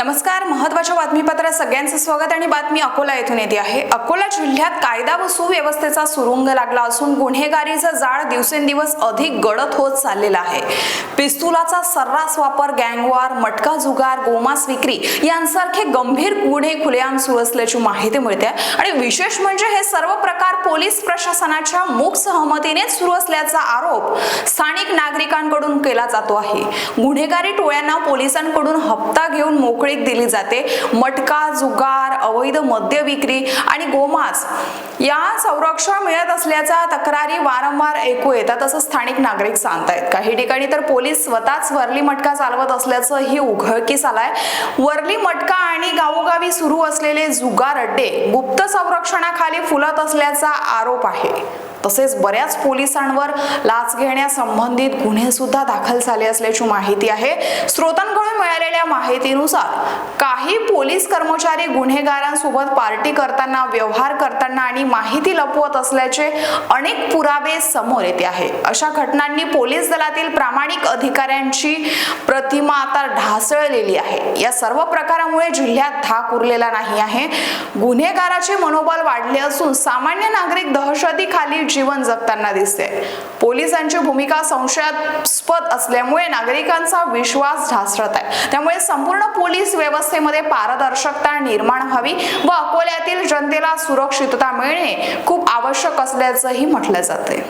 नमस्कार महत्त्वाच्या बातमीपत्रात सगळ्यांचं स्वागत आणि बातमी अकोला येथून येते आहे. अकोला जिल्ह्यात कायदा व सुव्यवस्थेचा सुरुंग लागला असून गुन्हेगारीचं जाळ दिवसेंदिवस अधिक गडद होत चाललेला आहे. पिस्तुलाचा सर्रास वापर गँगवार मटका जुगार गोमास विक्री यांसारखे गंभीर गुन्हे खुलेआम सुरू असल्याची माहिती मिळते आणि विशेष म्हणजे हे सर्व प्रकार पोलीस प्रशासनाच्या मूक सहमतीने सुरू असल्याचा आरोप स्थानिक नागरिकांकडून केला जातो आहे. गुन्हेगारी टोळ्यांना पोलिसांकडून हप्ता घेऊन मोकळीक दिली जाते. मटका जुगार अवैध मद्य विक्री आणि गोमास या संरक्षण मिळत असल्याचा तक्रारी वारंवार ऐकू येतात असं स्थानिक नागरिक सांगतायत. काही ठिकाणी तर पोलीस स्वतःच वरली मटका चालवत असल्याचं ही उघडकीस आलाय? वरली मटका आणि गावोगावी सुरू असलेले जुगार अड्डे गुप्त संरक्षणाखाली फुलत असल्याचा आरोप आहे. तसेच बऱ्याच पोलिसांवर लाच घेण्यासंबंधित गुन्हे सुद्धा दाखल झाले असल्याची माहिती आहे. स्रोतांकडून मिळालेल्या माहितीनुसार काही पोलीस कर्मचारी गुन्हेगारांसोबत पार्टी करताना व्यवहार करताना आणि माहिती लपवत असल्याचे अनेक पुरावे समोर येते आहे. अशा घटनांनी पोलीस दलातील प्रामाणिक अधिकाऱ्यांची प्रतिमा आता ढासळलेली आहे. या सर्व प्रकारामुळे जिल्ह्यात धाक उरलेला नाही आहे. गुन्हेगाराचे मनोबल वाढले असून सामान्य नागरिक दहशतीखाली जीवन जगताना दिसते. पोलिसांची भूमिका संशयास्पद असल्यामुळे नागरिकांचा विश्वास ढासळत आहे. त्यामुळे संपूर्ण पोलीस व्यवस्थेमध्ये पारदर्शकता निर्माण व्हावी व अकोल्यातील जनतेला सुरक्षितता मिळणे खूप आवश्यक असल्याचंही म्हटलं जाते